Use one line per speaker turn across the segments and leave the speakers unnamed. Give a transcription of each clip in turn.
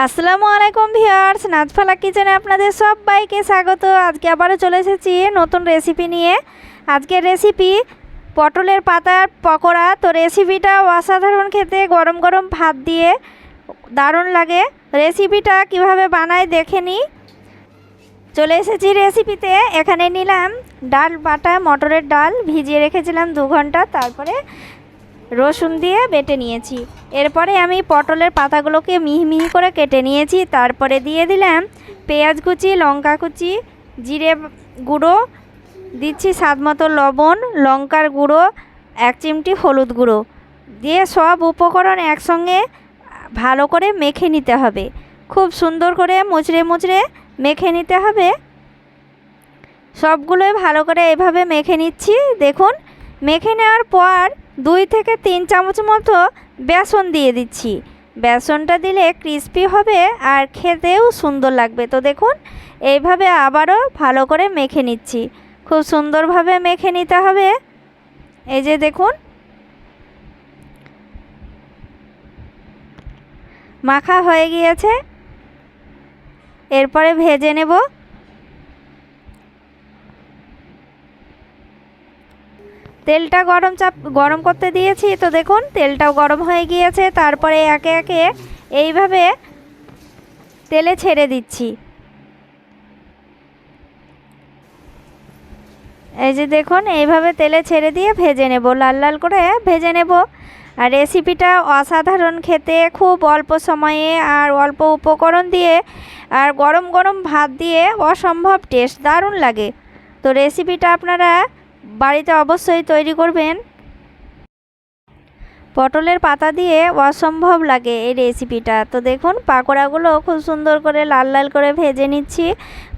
আসসালামু আলাইকুম ভিউয়ার্স, নাজফালা কিচেনে আপনাদের সবাইকে স্বাগত। আজকে আবারও চলে এসেছি নতুন রেসিপি নিয়ে। আজকের রেসিপি পটলের পাতার পকোড়া। তো রেসিপিটা অসাধারণ খেতে, গরম গরম ভাত দিয়ে দারুণ লাগে। রেসিপিটা কীভাবে বানায় দেখে নিই চলে এসেছি রেসিপিতে এখানে নিলাম ডাল বাটা, মটরের ডাল, ভিজিয়ে রেখেছিলাম দু ঘণ্টা। তারপরে রসুন দিয়ে বেটে নিয়েছি। এরপরে আমি পটলের পাতাগুলোকে মিহি করে কেটে নিয়েছি। তারপরে দিয়ে দিলাম পেঁয়াজ কুচি, লঙ্কা কুচি, জিরে গুঁড়ো, দিচ্ছি স্বাদ মতো লবণ, লঙ্কার গুঁড়ো, এক চিমটি হলুদ গুঁড়ো। দিয়ে সব উপকরণ একসঙ্গে ভালো করে মেখে নিতে হবে। খুব সুন্দর করে মুচড়ে মুচড়ে মেখে নিতে হবে। সবগুলোই ভালো করে এভাবে মেখে নিচ্ছি। দেখুন, মেখে নেওয়ার পর দুই থেকে তিন চামচ মতো বেসন দিয়ে দিচ্ছি। বেসনটা দিলে ক্রিস্পি হবে আর খেতেও সুন্দর লাগবে। তো দেখুন, এইভাবে আবারও ভালো করে মেখে নিচ্ছি। খুব সুন্দরভাবে মেখে নিতে হবে। এই যে দেখুন, মাখা হয়ে গিয়েছে। এরপরে ভেজে নেব। তেলটা গরম চাপ, গরম করতে দিয়েছি, তো দেখুন তেলটাও গরম হয়ে গিয়েছে, তারপরে একে একে এইভাবে তেলে ছেড়ে দিচ্ছি। এই যে দেখুন, এইভাবে তেলে ছেড়ে দিয়ে ভেজে নেব, লাল লাল করে ভেজে নেব। আর রেসিপিটা অসাধারণ খেতে, খুব অল্প সময়ে আর অল্প উপকরণ দিয়ে আর গরম গরম ভাত দিয়ে অসম্ভব টেস্ট দারুণ লাগে। তো রেসিপিটা আপনারা বাড়িতে অবশ্যই তৈরি করবেন। পটলের পাতা দিয়ে অসম্ভব লাগে এই রেসিপিটা তো দেখুন, পাকোড়াগুলো খুব সুন্দর করে লাল লাল করে ভেজে নিচ্ছি।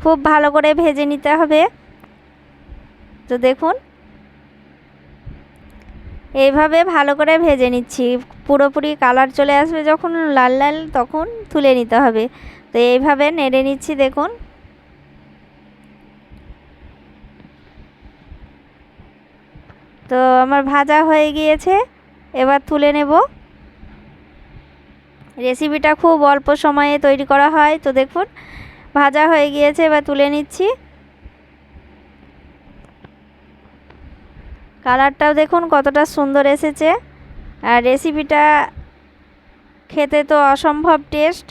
খুব ভালো করে ভেজে নিতে হবে। তো দেখুন, এইভাবে ভালো করে ভেজে নিচ্ছি। পুরোপুরি কালার চলে আসবে যখন লাল লাল, তখন তুলে নিতে হবে। তো এইভাবে নেড়ে নিচ্ছি, দেখুন। তো আমার ভাজা হয়ে গিয়েছে, এবার তুলে নেব। রেসিপিটা খুব অল্প সময়ে তৈরি করা হয়, তো দেখুন, ভাজা হয়ে গিয়েছে, এবার তুলে নিচ্ছি। কালারটাও দেখুন কতটা সুন্দর এসেছে, আর রেসিপিটা খেতে তো অসম্ভব টেস্ট।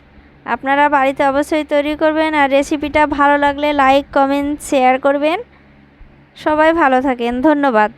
আপনারা বাড়িতে অবশ্যই তৈরি করবেন, আর রেসিপিটা ভালো লাগলে লাইক, কমেন্ট, শেয়ার করবেন। সবাই ভালো থাকেন, ধন্যবাদ।